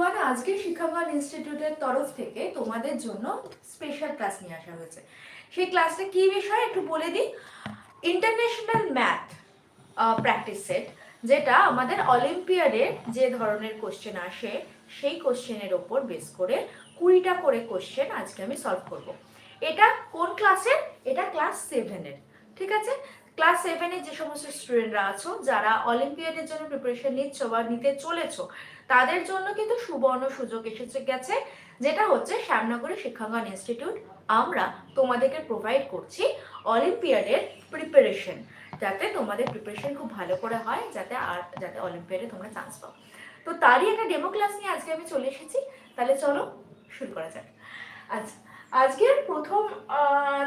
Everyone আজকে শিক্ষাবান ইনস্টিটিউটের তরফ থেকে তোমাদের জন্য স্পেশাল ক্লাস নিয়ে আসা হয়েছে। সেই ক্লাসটা কি বিষয় একটু বলে দিই? ইন্টারন্যাশনাল ম্যাথ প্র্যাকটিস সেট যেটা আমাদের অলিম্পিয়াডে যে ধরনের কোশ্চেন আসে, সেই কোশ্চেনের ওপর বেস করে কুড়িটা করে কোশ্চেন আজকে আমি সলভ করব। এটা কোন ক্লাসের এটা ক্লাস সেভেনের ঠিক আছে? ক্লাস সেভেনের যে সমস্ত স্টুডেন্টরা আছো, যারা অলিম্পিয়াডের জন্য প্রিপারেশন নিচ্ছ বা নিতে চলেছো তাদের জন্য কিন্তু সুবর্ণ সুযোগ এসেছে গেছে, যেটা হচ্ছে শ্যামনগরী শিক্ষাঙ্গন ইনস্টিটিউট। আমরা তোমাদেরকে প্রোভাইড করছি অলিম্পিয়াডের প্রিপারেশন যাতে তোমাদের প্রিপারেশন খুব ভালো করে হয়, যাতে আর, যাতে অলিম্পিয়াডে তোমরা চান্স পাও। তো তারই একটা ডেমো ক্লাস নিয়ে আজকে আমি চলে এসেছি। তাহলে চলো শুরু করা যাক। আচ্ছা আজকের প্রথম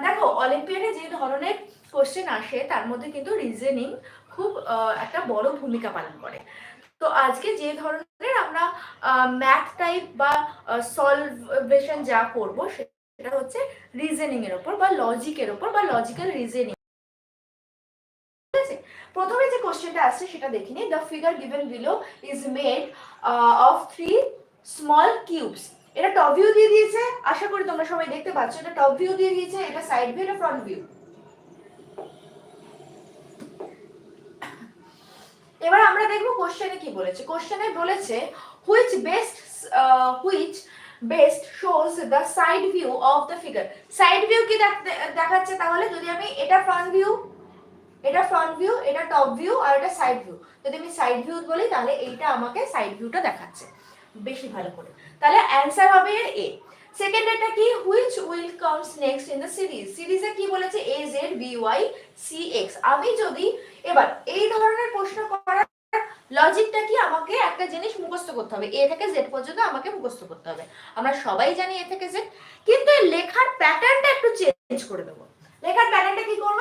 দেখো, অলিম্পিয়াডে যে ধরনের কোশ্চেন আসে, তার মধ্যে কিন্তু রিজনিং খুব একটা বড় ভূমিকা পালন করে। তো আজকে যে ধরনের আমরা ম্যাথ টাইপ বা সলভেশন যা করব সেটা হচ্ছে রিজনিং এর উপর বা লজিকের উপর বা লজিক্যাল রিজনিং প্রথমে যে কোশ্চেনটা আসছে সেটা দেখিনি the figure given below is made of three small cubes এটা টপ ভিউ দিয়ে দিয়েছে। আশা করি তোমরা সবাই দেখতে পাচ্ছ। এটা টপ ভিউ দিয়ে দিয়েছে। এটা সাইড ভিউ এটা ফ্রন্ট ভিউ এবার আমরা দেখব কোশ্চেনে কি বলেছে। কোশ্চেনে বলেছে which best which best shows the side view of the figure side view কি দেখ- দেখাচ্ছে তাহলে? যদি আমি এটা ফ্রন্ট ভিউ এটা ফ্রন্ট ভিউ এটা টপ ভিউ আর এটা সাইড ভিউ যদি আমি সাইড ভিউ বলি, তাহলে এইটা আমাকে সাইড ভিউটা দেখাচ্ছে। বেশি ভালো করে। তাহলে অ্যান্সার হবে এর এ সেকেন্ড এটা কি? Which will comes next in the series সিরিজে কি বলেছে? A Z B Y C X আমি যদি এবার এই ধরনের প্রশ্ন করার লজিকটা কি? আমাকে একটা জিনিস মুখস্থ করতে হবে। এ থেকে জেড পর্যন্ত আমাকে মুখস্থ করতে হবে। আমরা সবাই জানি এ থেকে জেড কিন্তু লেখার প্যাটার্নটা একটু চেঞ্জ করে দেবো। লেখার প্যাটার্নটা কি করব?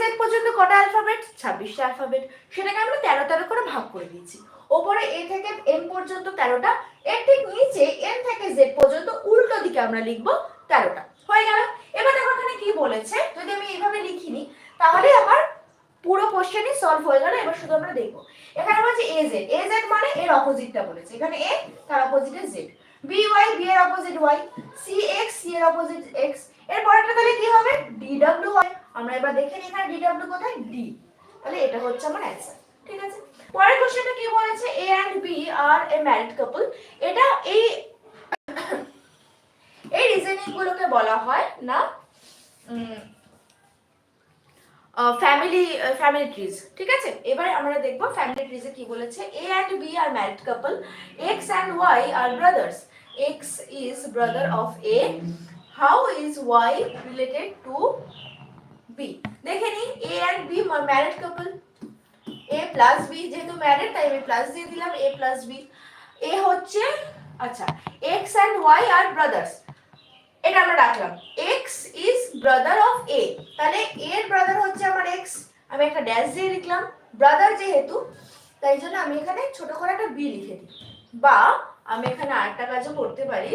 জেড পর্যন্ত কটা অ্যালফাবেট ছাব্বিশটা অ্যালফাবেট সেটাকে আমরা তেরো তেরো করে ভাগ করে দিয়েছি। ওপরে এ থেকে এম পর্যন্ত তেরোটা। এর ঠিক নিচে এম থেকে জেড পর্যন্ত উল্টো দিকে আমরা লিখব তেরোটা। হয়ে গেল। এবার দেখো এখানে কি বলেছে। যদি আমি এইভাবে লিখিনি, তাহলে আমার পুরো কোশ্চেনই সলভ হয়ে গেল। এবার শুধু আমরা দেখব। এখানে বলছে এ জেড এ জেড মানে এর অপোজিটটা বলেছে। এখানে এ তার অপোজিটে জেড বি ওয়াই বি এর opposite Y C X C এর অপোজিট এক্সের পরেরটা তাহলে কি হবে? ডি ডাব্লিউ ওয়াই আমরা এবার দেখে নিই এখানে ডি ডাব্লিউ কোথায়? ডি তাহলে এটা হচ্ছে আমার অ্যান্সার ঠিক আছে? পরের কোশ্চেনটা কি বলেছে? A and B are a married couple এটা এই এই রিজনিং গুলোকে বলা হয় না ফ্যামিলি ফ্যামিলি ট্রিজ ঠিক আছে? এবার আমরা দেখব ফ্যামিলি ট্রিজে কি বলেছে? A and B are married couple X and Y are brothers X is brother of A how is Y related to B দেখে নি A and B married couple A plus B যেহেতু married তাই আমি plus দিয়ে দিলাম এ plus B A হচ্ছে আচ্ছা X and Y are brothers এটা আমরা রাখলাম। X is brother of A তাহলে এর ব্রাদার হচ্ছে আমার এক্স আমি একটা ড্যাশ দিয়ে লিখলাম ব্রাদার যেহেতু, তাই জন্য আমি এখানে ছোট করে একটা বি লিখে দিই। বা আমি এখানে আরেকটা কাজও করতে পারি।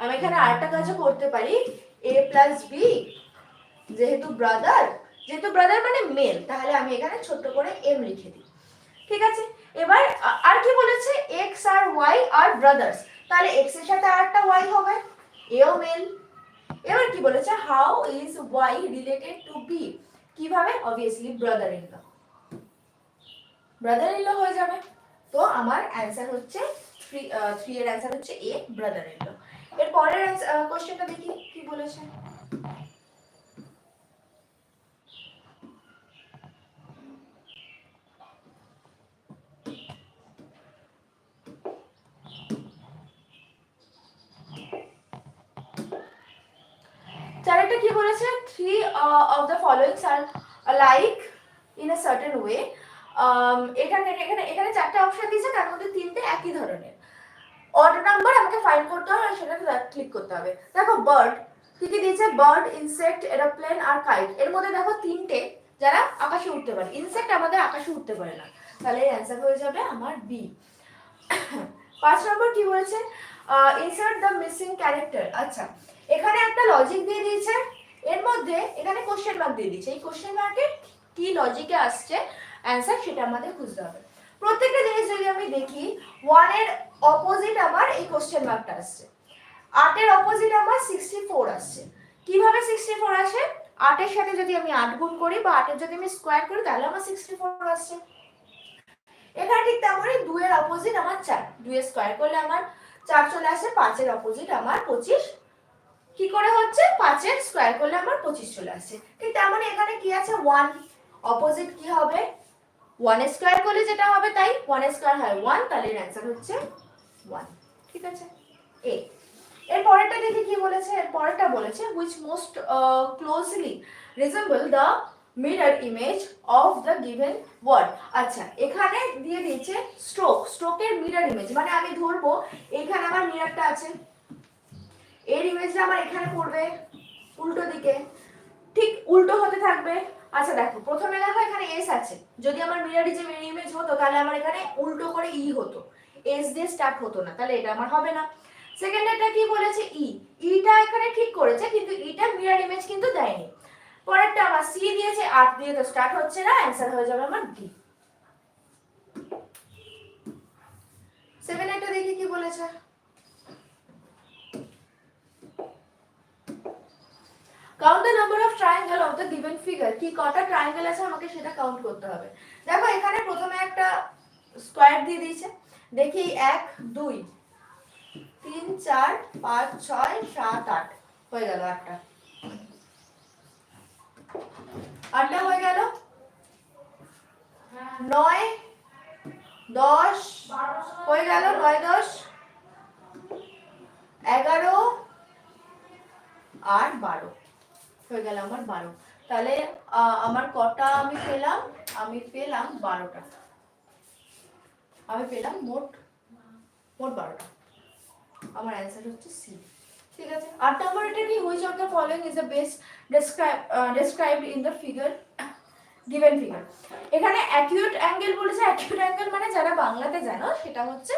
আমি এখানে আরেকটা কাজও করতে পারি এ প্লাস বি যেহেতু ব্রাদার যেহেতু ব্রাদার মানে মেল তাহলে আমি এখানে ছোট্ট করে এম লিখে দিই। ঠিক আছে? এবার আর কি বলেছে? এক্স আর ওয়াই আর ব্রাদার্স তাহলে এক্সের সাথে আরেকটা ওয়াই হবে, এও মেল এবার কি বলেছে? How is Y related to B কীভাবে? Obviously brother in law brother in law হয়ে যাবে। তো আমার অ্যান্সার হচ্ছে থ্রি থ্রি এর অ্যান্সার হচ্ছে এ ব্রাদার ইন ল এর পরের কোশ্চেনটা দেখি, কি বলেছে? চারেরটা কি বলেছে? Three of the followings are like in a certain way এখানে এখানে এখানে চারটে অপশন দিয়েছে, তার মধ্যে তিনটে একই ধরনের। অড নাম্বার আমাকে ফাইন্ড করতে হবে আর সেটা ক্লিক করতে হবে। দেখো বার্ড কি কি দিয়েছে? বার্ড ইনসেক্ট এরোপ্লেন আর কাইট এর মধ্যে দেখো তিনটে, যারা আকাশে উঠতে পারে। ইনসেক্ট আমাদের আকাশে উঠতে পারে না। তাহলে এর অ্যান্সার হয়ে যাবে আমার বি পাঁচ নম্বর কি বলেছে? ইনসার্ট দ্য মিসিং ক্যারেক্টার আচ্ছা এখানে একটা লজিক দিয়ে দিয়েছে। এর মধ্যে এখানে কোশ্চেন মার্ক দিয়ে দিয়েছে। এই কোশ্চেন মার্কে কি লজিকে আসছে? অ্যান্সার সেটা আমাদের খুঁজতে হবে। প্রত্যেকটা জিনিস যদি আমি দেখি ওয়ানের অপোজিট আমার এই কোশ্চেন মার্কটা আসছে। আটের অপোজিট আমার সিক্সটি ফোর আসছে। কীভাবে সিক্সটি ফোর আসে আটের সাথে যদি আমি আট গুণ করি বা আটের যদি আমি স্কোয়ার করি, তাহলে আমার সিক্সটি ফোর আসছে। এখানে ঠিক তেমনই দুয়ের অপোজিট আমার চার। দুয়ের স্কোয়ার করলে আমার চার চলে আসে পাঁচের অপোজিট আমার পঁচিশ। কি করে হচ্ছে? পাঁচের স্কোয়ার করলে আমার পঁচিশ চলে আসছে ঠিক তেমনই এখানে কি আছে? ওয়ান অপোজিট কি হবে? ওয়ান স্কোয়ার করলে যেটা হবে তাই ওয়ান স্কোয়ার হয় ওয়ান তাহলে অ্যান্সার হচ্ছে ওয়ান ঠিক আছে? এ এর পরেরটা দেখি কি বলেছে? এর পরেরটা বলেছে which most closely resemble the mirror image of the given word আচ্ছা এখানে দিয়ে দিয়েছে স্ট্রোক স্ট্রোকের মিরর ইমেজ মানে আমি ধরবো এখানে আমার মিররটা আছে। এর ইমেজটা আমার এখানে পড়বে, উল্টো দিকে। ঠিক উল্টো হতে থাকবে। আচ্ছা দেখো, প্রথমে দেখো এখানে এস আছে। যদি আমার মিরর যে ইমেজ হতো, তাহলে আমার এখানে উল্টো করে ই হতো। এস দিয়ে স্টার্ট হতো না, তাহলে এটা আমার হবে না। সেকেন্ড এটা কি বলেছে? ই ইটা এখানে ঠিক করেছে, কিন্তু ইটা মিরর ইমেজ কিন্তু দেয়নি। পরেরটা আমার সি দিয়েছে আট দিয়ে তো স্টার্ট হচ্ছে না অ্যান্সার হয়ে যাবে আমার ডি সেভেন একটা দেখি কি বলেছে count the number of triangle of the given figure কি কটা ট্রায়াঙ্গেল আছে আমাকে সেটা কাউন্ট করতে হবে। দেখো, এখানে প্রথমে একটা স্কোয়ার দিয়ে দিয়েছে। দেখি, এক, দুই, তিন, চার, পাঁচ, ছয়, সাত, আট। হয়ে গেল আটটা। আটটা হয়ে গেল? নয়, দশ, হয়ে গেল নয়, দশ, এগারো, আর বারো। হয়ে গেল আমার বারো। তাহলে আমার কটা আমি পেলাম? আমি পেলাম বারোটা। আমি পেলাম মোট মোট বারোটা। আমার অ্যান্সার হচ্ছে সি ঠিক আছে? আট নম্বর এটা কি which of the following is the best describe described in the figure given figure এখানে অ্যাকিউট অ্যাঙ্গেল বলেছে অ্যাকিউট অ্যাঙ্গেল মানে যারা বাংলাতে জানো, সেটা হচ্ছে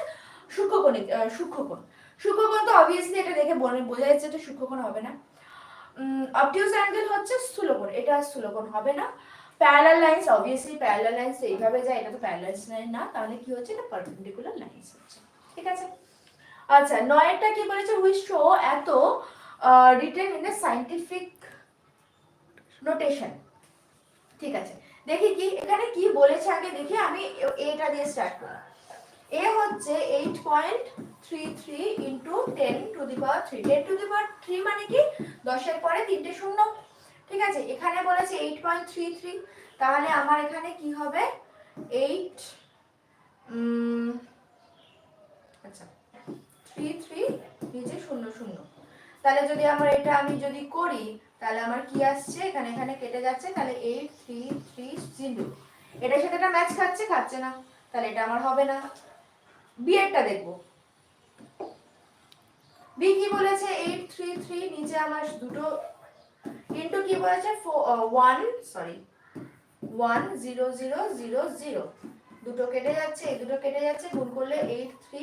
সূক্ষ্মকোণ সূক্ষ্মকোণ। সূক্ষ্মকোণ তো অবভিয়াসলি এটা দেখে বোঝা যাচ্ছে যে সূক্ষ্মকোণ হবে না। অবটিউজ অ্যাঙ্গেল হচ্ছে স্থূলকোণ। এটা স্থূলকোণ হবে না। Parallel lines obviously parallel lines এইভাবে যায়, এটা তো প্যারালাল লাইন না। তাহলে কি হচ্ছে? এটা পারপেন্ডিকুলার লাইন্স হচ্ছে। ঠিক আছে? আচ্ছা নয়েরটা কি বলেছে হুইচ শো এত written in the scientific notation ঠিক আছে? দেখি কি, এখানে কি বলেছে আগে? দেখি আমি এটা দিয়ে স্টার্ট করি। এ হচ্ছে eight point three three into ten to the power three ten to the power three মানে কি? দশের পরে তিনটে শূন্য। ঠিক আছে? এখানে বলেছে এইট পয়েন্ট থ্রি থ্রি তাহলে আমার এখানে কি হবে? এইট আচ্ছা থ্রি থ্রি নিচে শূন্য শূন্য। তাহলে যদি আমার এটা আমি যদি করি, তাহলে আমার কি আসছে? এখানে এখানে কেটে যাচ্ছে। তাহলে এইট থ্রি থ্রি জিরো এটার সাথে এটা ম্যাচ খাচ্ছে? খাচ্ছে না। তাহলে এটা আমার হবে না। বি এরটা দেখব। বি কি বলেছে এইট থ্রি থ্রি নিচে আমার দুটো ইন্টু কি বলেছে? One sorry one zero zero zero zero দুটো কেটে যাচ্ছে, এই দুটো কেটে যাচ্ছে, গুণ করলে eight three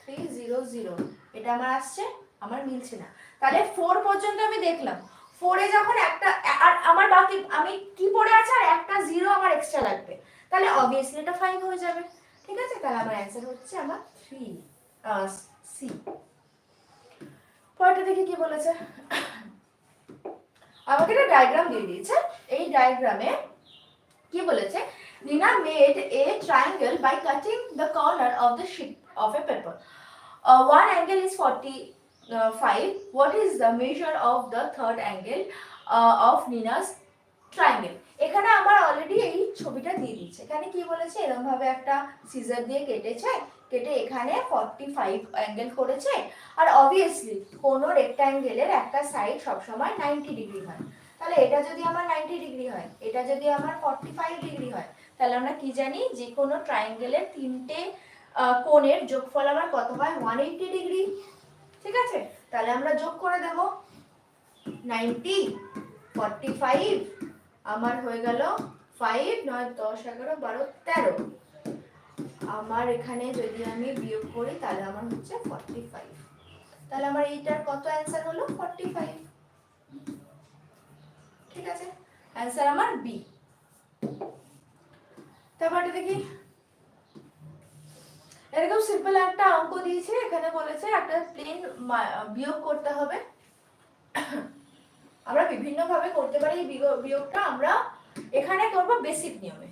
three zero zero এটা আমার আসছে, আমার মিলছে না। তাহলে ফোর পর্যন্ত আমি দেখলাম। ফোরে যখন একটা, আর আমার বাকি, আমি কি পড়ে আছে? আর একটা জিরো আমার এক্সট্রা লাগবে। তাহলে অবভিয়াসলি এটা ফাইভ হয়ে যাবে। ঠিক আছে? তাহলে আমার অ্যান্সার হচ্ছে আমার থ্রি সি পরেরটা দেখি কি বলেছে? আমাকে একটা ডায়াগ্রাম দিয়ে দিয়েছে। এই ডায়াগ্রামে কি বলেছে? Nina made a triangle by cutting the corner of the ship of a paper one angle is forty five what is the measure of the third angle of Nina's triangle এখানে আমার already এই ছবিটা দিয়ে দিচ্ছে এখানে কি বলেছে? এরকম ভাবে একটা সিজার দিয়ে কেটেছে, কেটে এখানে 45 অ্যাঙ্গেল করেছে। আর অবভিয়াসলি কোনো রেক্ট্যাঙ্গেলের একটা সাইড সবসময় 90 ডিগ্রি হয়। তাহলে এটা যদি আমার 90 ডিগ্রি হয়, এটা যদি আমার 45 ডিগ্রি হয়, তাহলে আমরা কি জানি? যে কোনো ট্রায়াঙ্গেলের তিনটে কোণের যোগফল আমার কত হয়? 180 ডিগ্রি ঠিক আছে? তাহলে আমরা যোগ করে দেব। 90 45 আমার হয়ে গেল ফাইভ নয়, দশ, এগারো, বারো, তেরো। আমার এখানে যদি আমি বিয়োগ করি, তাহলে আমার হচ্ছে ফর্টি ফাইভ তাহলে আমার এইটার কত অ্যান্সার হলো? ফর্টি ফাইভ ঠিক আছে? অ্যান্সার আমার বি তারপরে দেখি। এরকম সিম্পল একটা অঙ্ক দিয়েছে। এখানে বলেছে একটা প্লেন বিয়োগ করতে হবে। আমরা বিভিন্ন ভাবে করতে পারি বিয়োগটা, আমরা এখানে করব বেসিক নিয়মে।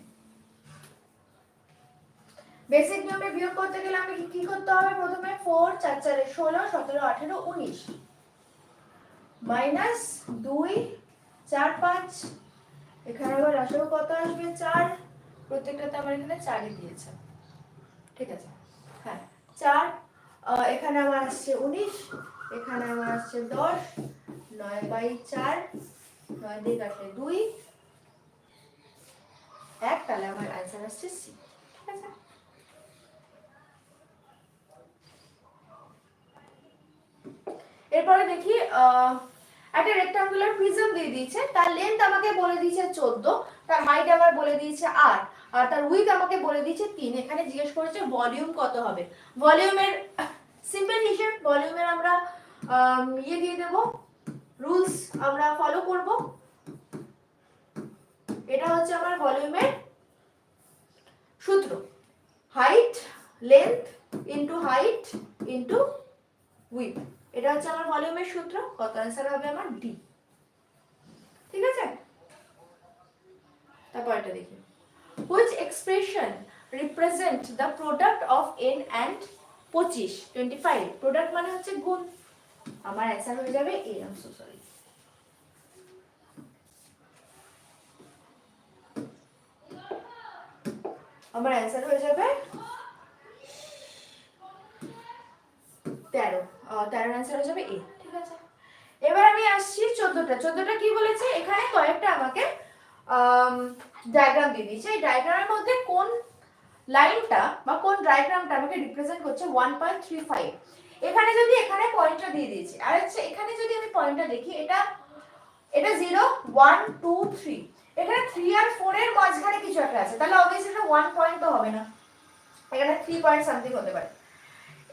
বেসিক নিয়মে বিয়োগ করতে গেলে আমি কি করতে হবে? প্রথমে ফোর চার, চারে ষোলো, সতেরো, আঠেরো, উনিশ। মাইনাস দুই, চার, পাঁচ, এখানে আবার আসলে কত আসবে? চার। প্রত্যেকটাতে আমার এখানে চারই দিয়েছে। ঠিক আছে? হ্যাঁ চার এখানে আমার আসছে উনিশ, এখানে আমার আসছে দশ নয় বাই চার, নয় দিয়ে কাটলে দুই। এক, তাহলে আমার অ্যান্সার আসছে সি এরপরে দেখি একটা রেক্টাঙ্গুলার প্রিজম দিয়ে দিয়েছে, তার লেন্থ আমাকে বলে দিয়েছে চোদ্দ, তার হাইট আবার বলে দিয়েছে আট, আর তার উইথ আমাকে বলে দিয়েছে তিন। এখানে জিজ্ঞেস করেছে ভলিউম কত হবে। ভলিউমের সিম্পল হিসেব ভলিউমের আমরা ইয়ে দিয়ে দেবো। রুলস আমরা ফলো করব। এটা হচ্ছে আমার ভলিউমের সূত্র। Height length into height into width এটা হচ্ছে আমার ভলিউমের সূত্র, কত অ্যান্সার হবে আমার ডি ঠিক আছে? তারপর এটা দেখি। Which expression represent the product of n and 25 25 product মানে হচ্ছে গুণ। আমার অ্যান্সার হয়ে যাবে এ আম সো আমার অ্যান্সার হয়ে যাবে তেরো। তেরো অ্যান্সার হয়ে যাবে এ, ঠিক আছে? এবার আমি আসছি চোদ্দটা। চোদ্দটা কি বলেছে? এখানে কয়েকটা আমাকে ডায়াগ্রাম দিয়ে দিয়েছে। এই ডায়াগ্রামের মধ্যে কোন লাইনটা বা কোন ডায়াগ্রামটা আমাকে রিপ্রেজেন্ট করছে? ওয়ান পয়েন্ট থ্রি ফাইভ এখানে যদি এখানে পয়েন্টটা দিয়ে দিয়েছে, আর হচ্ছে এখানে যদি আমি পয়েন্টটা দেখি, এটা এটা জিরো ওয়ান টু থ্রি এখানে থ্রি আর ফোর এর মাঝখানে কিছু একটা আছে, তাহলে অবভিয়াসলি এটা ওয়ান পয়েন্ট তো হবে না। এখানে থ্রি পয়েন্ট সামথিং হতে পারে।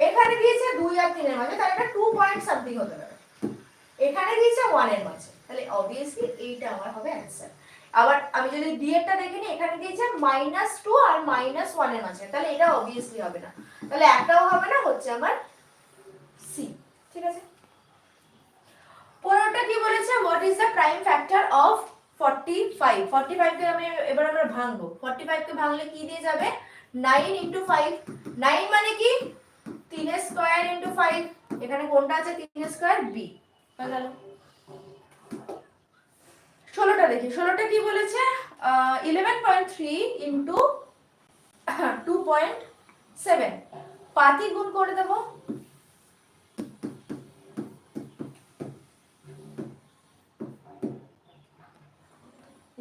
এখানে দিয়েছে দুই আর তিনের মাঝে, তাহলে এটা টু পয়েন্ট সামথিং হতে পারে। এখানে দিয়েছে ওয়ানের মাঝে, তাহলে অবভিয়াসলি এইটা আমার হবে অ্যান্সার আবার আমি যদি ডি এরটা দেখে নিই, এখানে দিয়েছে মাইনাস টু আর মাইনাস ওয়ানের মাঝে, তাহলে এটা অবভিয়াসলি হবে না। তাহলে একটাও হবে না, হচ্ছে আমার সি, ঠিক আছে? পনেরোটা কি বলেছে? What is the prime factor of forty five forty ফাইভকে আমি এবার আমরা ভাঙবো। ফর্টি ফাইভকে ভাঙলে কি দিয়ে যাবে? নাইন ইন্টু ফাইভ নাইন মানে কি? তিনের স্কোয়ার ইন্টু ফাইভ এখানে কোনটা আছে? তিনের স্কোয়ার বি গেল। ষোলোটা দেখি। ষোলোটা কি বলেছে? Eleven point three into two point seven পাতি গুণ করে দেবো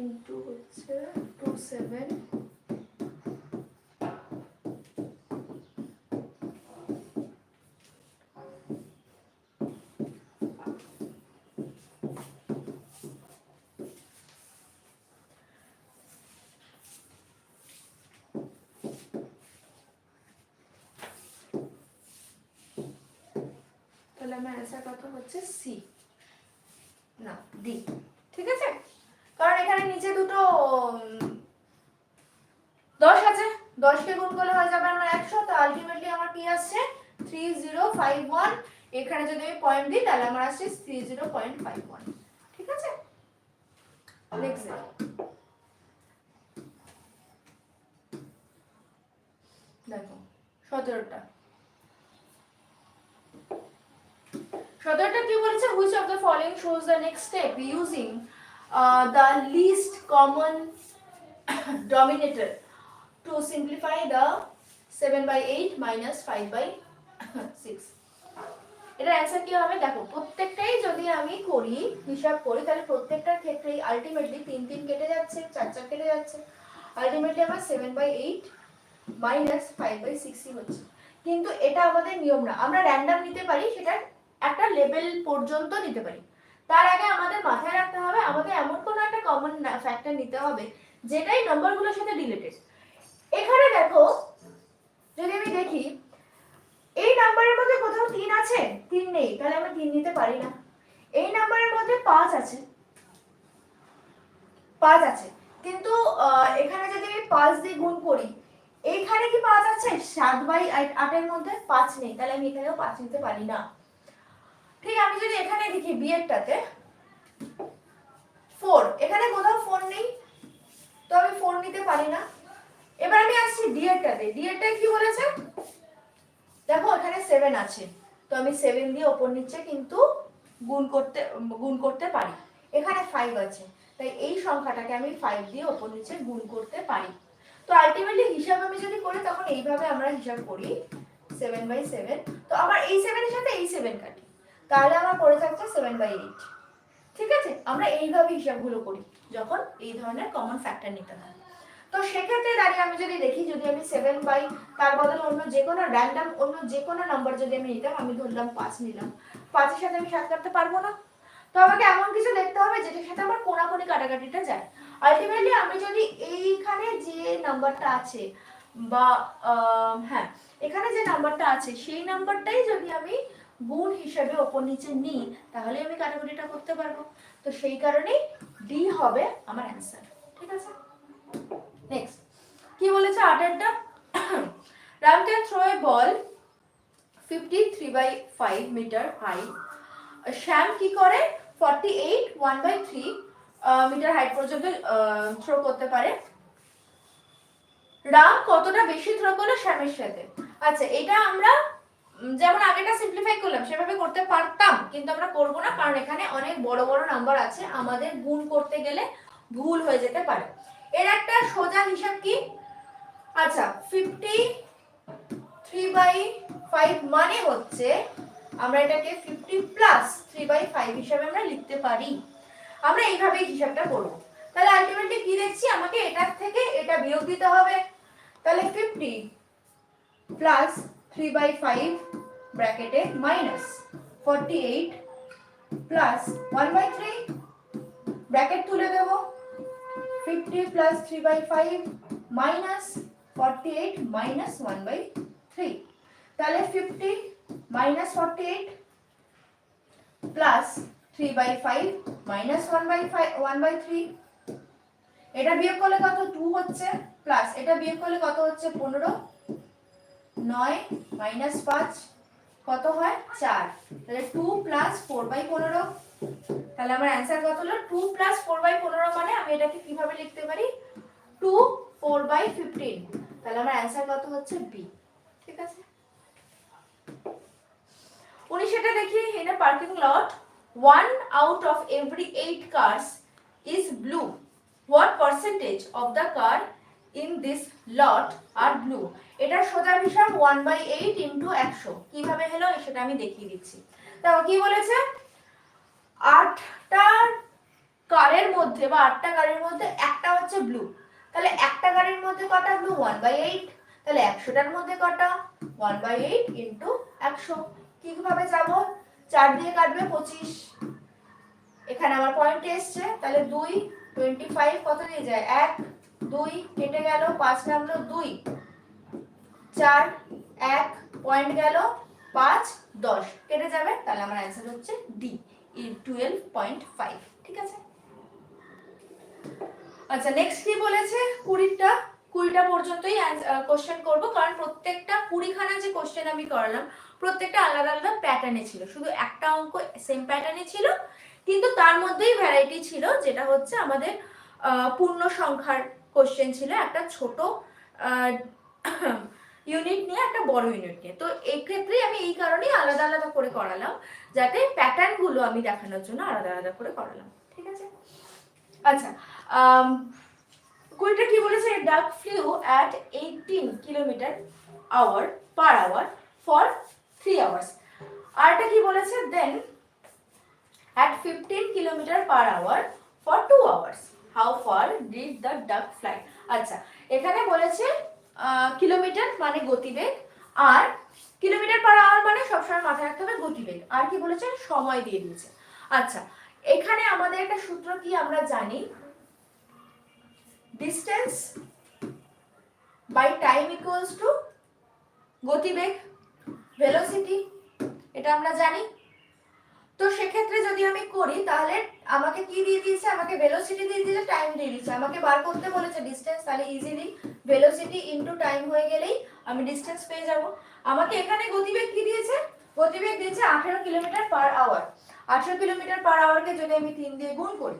ইন্টু হচ্ছে টু সেভেন তাহলে আমার অ্যান্সার কত হচ্ছে সি না ডি ঠিক আছে? কারণ এখানে নিচে দুটো দশ আছে। দশকে গুণ করলে হয়ে যাবে আমার একশো, তো আলটিমেটলি আমার কি আসছে? থ্রি জিরো ফাইভ ওয়ান এখানে যদি আমি পয়েন্ট দিই, তাহলে আমার আসছে three zero point five one ঠিক আছে? নেক্সট দেখো, সতেরোটা। সতেরোটা কি বলেছে? Which of the following shows the next step using the least common dominator to simplify the seven by eight minus five by six এটার অ্যান্সার কি হবে? দেখো, প্রত্যেকটাই যদি আমি করি, হিসাব করি, তাহলে প্রত্যেকটার ক্ষেত্রেই আলটিমেটলি তিন তিন কেটে যাচ্ছে, চার চার কেটে যাচ্ছে। আলটিমেটলি আমার seven by eight minus five by সিক্সই হচ্ছে। কিন্তু এটা আমাদের নিয়ম না। আমরা র্যান্ডাম নিতে পারি সেটা একটা লেভেল পর্যন্ত নিতে পারি। তার আগে আমাদের মাথায় রাখতে হবে, আমাদের এমন কোনো একটা কমন ফ্যাক্টর নিতে হবে, যেটাই নাম্বারগুলোর সাথে রিলেটেড এখানে দেখো, যদি আমি দেখি, এই নাম্বারের মধ্যে কোথাও তিন আছে? তিন নেই, তাহলে আমি তিন নিতে পারি না। এই নাম্বারের মধ্যে পাঁচ আছে। পাঁচ আছে। কিন্তু এখানে যদি আমি পাঁচ দিয়ে গুণ করি, এইখানে কি পাঁচ আছে? সাত বাই আট- আটের মধ্যে পাঁচ নেই, তাহলে আমি এখানেও পাঁচ নিতে পারি না। ঠিক, আমি যদি এখানে দেখি বিয়েরটাতে ফোর এখানে কোথাও ফোর নেই, তো আমি ফোর নিতে পারি না। এবার আমি আসছি ডিএরটাতে ডিএরটা কি বলেছে? দেখো, এখানে সেভেন আছে, তো আমি সেভেন দিয়ে ওপর নিচে কিন্তু গুণ করতে গুণ করতে পারি। এখানে ফাইভ আছে, তাই এই সংখ্যাটাকে আমি ফাইভ দিয়ে ওপর নিচে গুণ করতে পারি। তো আলটিমেটলি হিসাব আমি যদি করি, তখন এইভাবে আমরা হিসাব করি সেভেন বাই সেভেন তো আমার এই সেভেনের সাথে এই সেভেন কাটি। তাহলে আমার পড়ে থাকছে সেভেন বাই এইট ঠিক আছে? আমরা এইভাবে হিসাবগুলো করি, যখন এই ধরনের কমন ফ্যাক্টর নিতে হয়। তো সেক্ষেত্রে দাঁড়িয়ে আমি যদি দেখি, যদি আমি সেভেন বাই তার বদলে অন্য যে কোনো র্যান্ডাম অন্য যে কোনো নাম্বার যদি আমি নিতাম, আমি ধরলাম পাঁচ নিলাম। পাঁচের সাথে আমি সাত কাটতে পারব না। তো আমাকে এমন কিছু দেখতে হবে, যেটার সাথে আমার কোনাকুনি কাটাকাটিটা যায়। আলটিমেটলি আমি যদি এইখানে যে নাম্বারটা আছে, বা হ্যাঁ এখানে যে নাম্বারটা আছে, সেই নাম্বারটাই যদি আমি গুণ হিসেবে ওপর নিচে নিই, তাহলে আমি কাটাকুটিটা করতে পারব। তো সেই কারণেই ডি হবে আমার অ্যান্সার ঠিক আছে? নেক্সট কি বলেছে আটেরটা Ram can throw a ball fifty three by five metre high Shyam কি করে? Forty eight one by three metre height পর্যন্ত থ্রো করতে পারে। রাম কতটা বেশি থ্রো করল? শ্যামের সাথে। আচ্ছা এটা আমরা যেমন আগেটা সিম্পলিফাই করলাম, সেভাবে করতে পারতাম, কিন্তু আমরা করব না, কারণ এখানে অনেক বড় বড় নাম্বার আছে। আমাদের গুণ করতে গেলে ভুল হয়ে যেতে পারে। এর একটা সোজা হিসাব কি? আচ্ছা ফিফটি থ্রি বাই ফাইভ মানে হচ্ছে আমরা এটাকে fifty plus three by five হিসাবে আমরা লিখতে পারি। আমরা এইভাবেই হিসাবটা করব। তাহলে আলটিমেটলি কি দেখছি? আমাকে এটার থেকে এটা বিয়োগ দিতে হবে। তাহলে fifty plus three by five ব্র্যাকেটে minus forty eight plus one by three bracket তুলে দেবো। Fifty plus three by five minus forty eight minus one by three তাহলে fifty minus forty eight plus three by five minus one by five one by three এটা বিয়োগ করলে কত? Two হচ্ছে। Plus এটা বিয়োগ করলে কত হচ্ছে? পনেরো। নয় মাইনাস পাঁচ, কত হয়? চার। তাহলে টু প্লাস ফোর বাই পনেরো। তাহলে আমার অ্যান্সার কত হলো? টু প্লাস ফোর বাই পনেরো মানে আমি এটাকে কীভাবে লিখতে পারি? টু ফোর বাই ফিফটিন তাহলে আমার অ্যান্সার কত হচ্ছে? বি ঠিক আছে? উনি সেটা দেখি in a parking lot one out of every eight cars is blue what percentage of the car in this lot are blue এটা সোজা হিসাব ওয়ান বাই এইট ইন্টু একশো। কীভাবে হলো? সেটা আমি দেখিয়ে দিচ্ছি। তারপর কি বলেছে? আটটা কারের মধ্যে বা আটটা গাড়ির মধ্যে একটা হচ্ছে ব্লু তাহলে একটা গাড়ির মধ্যে কটা ব্লু ওয়ান বাই এইট তাহলে একশোটার মধ্যে কটা? ওয়ান বাই এইট ইন্টু একশো। কীভাবে যাব? চার দিয়ে কাটবে পঁচিশ। এখানে আমার পয়েন্ট এসছে। তাহলে দুই টোয়েন্টি ফাইভ কত দিয়ে যায়? এক। দুই, কেটে গেল, পাঁচ নামলো দুই। চার, এক পয়েন্ট গেল, পাঁচ, দশ। কেটে যাবে, তাহলে আমার অ্যান্সার হচ্ছে ডি টুয়েলভ পয়েন্ট ফাইভ ঠিক আছে? আচ্ছা নেক্সট কি বলেছে কুড়িটা? কুড়িটা পর্যন্তই কোশ্চেন করব, কারণ প্রত্যেকটা কুড়িখানা যে কোশ্চেন আমি করালাম, প্রত্যেকটা আলাদা আলাদা প্যাটার্নে ছিল। শুধু একটা অঙ্ক সেম প্যাটার্নে ছিল, কিন্তু তার মধ্যেই ভ্যারাইটি ছিল, যেটা হচ্ছে আমাদের পূর্ণ সংখ্যার কোশ্চেন ছিল, একটা ছোট ইউনিট নিয়ে একটা বড় ইউনিট নিয়ে। তো এই ক্ষেত্রে আমি এই কারণেই আলাদা আলাদা করে করালাম, যাতে প্যাটার্নগুলো আমি দেখানোর জন্য আলাদা আলাদা করে করালাম, ঠিক আছে? আচ্ছা কুড়িটা কি বলেছে? Duck flew at eighteen kilometre hour per hour for three hours আরটা কি বলেছে? Then at fifteen kilometre per hour for two hours how far did the duck fly আচ্ছা এখানে বলেছে কিলোমিটার মানে গতিবেগ, আর কিলোমিটার পার আওয়ার মানে সবসময় মাথায় রাখতে হবে গতিবেগ। আর কি বলেছে? সময় দিয়ে দিয়েছে। আচ্ছা এখানে আমাদের একটা সূত্র কি আমরা জানি? Distance by time equals to গতিবেগ ভেলোসিটি এটা আমরা জানি। তো সেক্ষেত্রে যদি আমি করি, তাহলে আমাকে কি দিয়ে দিয়েছে? আমাকে ভেলোসিটি দিয়ে দিয়েছে টাইম দিয়ে দিয়েছে। আমাকে বার করতে বলেছে ডিস্টেন্স তাহলে ইজিলি ভেলোসিটি ইনটু টাইম হয়ে গেলেই আমি ডিস্টেন্স পেয়ে যাব। আমাকে এখানে গতিবেগ কি দিয়েছে? গতিবেগ দিয়েছে আঠেরো কিলোমিটার পার আওয়ার আঠেরো কিলোমিটার পার আওয়ারকে যদি আমি তিন দিয়ে গুণ করি,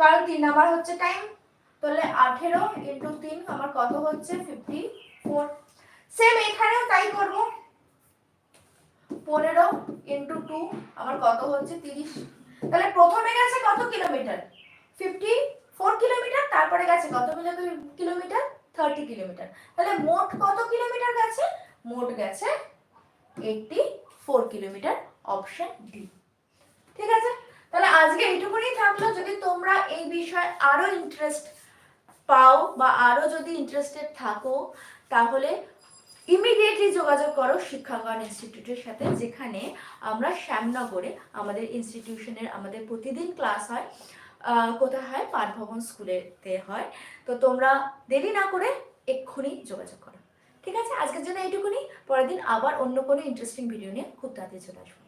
কারণ তিন নাম্বার হচ্ছে টাইম তাহলে আঠেরো ইন্টু তিন আমার কত হচ্ছে? ফিফটি ফোর সেম এখানেও তাই করব। পনেরো ইন্টু টু আমার কত হচ্ছে? তিরিশ। তাহলে প্রথমে গেছে কত কিলোমিটার? ফিফটি ফোর কিলোমিটার, তারপরে গেছে কত কিলোমিটার? Thirty kilometre. তাহলে মোট কত কিলোমিটার গেছে? মোট গেছে eighty four kilometre option D ঠিক আছে? তাহলে আজকে এইটুকুনি থাকল। যদি তোমরা এই বিষয়ে আরও ইন্টারেস্ট পাও বা আরও যদি ইন্টারেস্টেড থাকো, তাহলে ইমিডিয়েটলি যোগাযোগ করো শিক্ষাঙ্গন ইনস্টিটিউটের সাথে, যেখানে আমরা শ্যামনগরে আমাদের ইনস্টিটিউশনের আমাদের প্রতিদিন ক্লাস হয় কোথায় হয়? পাঠভবন স্কুলেতে হয়। তো তোমরা দেরি না করে এক্ষুনি যোগাযোগ করো। ঠিক আছে? আজকের জন্য এইটুকুনি। পরের দিন আবার অন্য কোনো ইন্টারেস্টিং ভিডিও নিয়ে খুব তাড়াতাড়ি চলে আসব।